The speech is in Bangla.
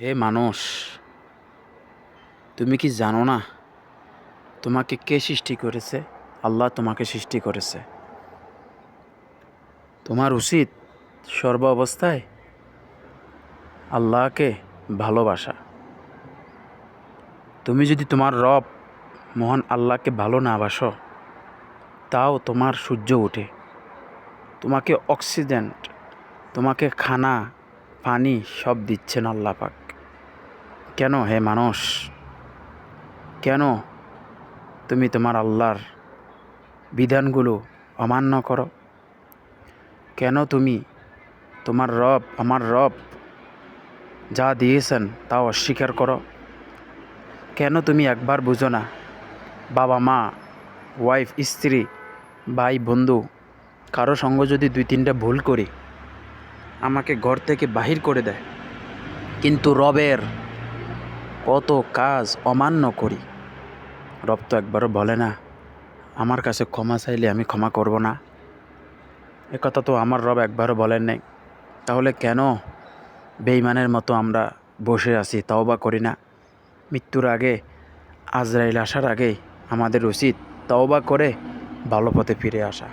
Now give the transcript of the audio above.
হে মানুষ, তুমি কি জানো না তোমাকে কে সৃষ্টি করেছে? আল্লাহ তোমাকে সৃষ্টি করেছে। তোমার উচিত সর্ব অবস্থায় আল্লাহকে ভালোবাসা। তুমি যদি তোমার রব মহান আল্লাহকে ভালো না বাসো, তাও তোমার সূর্য ওঠে। তোমাকে অক্সিজেন তোমাকে খানা, পানি সব দিচ্ছেন আল্লাহ পাক। কেন হে মানুষ? কেন তুমি তোমার আল্লাহর বিধানগুলো অমান্য করো? কেন তুমি তোমার রব, আমার রব যা দিয়েছেন তা অস্বীকার করো? কেন তুমি একবার বুঝো না, বাবা, মা ওয়াইফ স্ত্রী, ভাই, বন্ধু, কারও সঙ্গ যদি দুই তিনটা ভুল করি, আমাকে ঘর থেকে বাহির করে দেয়। কিন্তু রবের কত কাজ অমান্য করি। রব তো একবারও বলে না, আমার কাছে ক্ষমা চাইলে আমি ক্ষমা করব না। এ কথা তো আমার রব একবারও বলেন নাই। তাহলে কেন বেইমানের মতো আমরা বসে আছি তাও বা করি না? মৃত্যুর আগে, আজরাইল আসার আগে আমাদের উচিত তওবা করে ভালো পথে ফিরে আসা।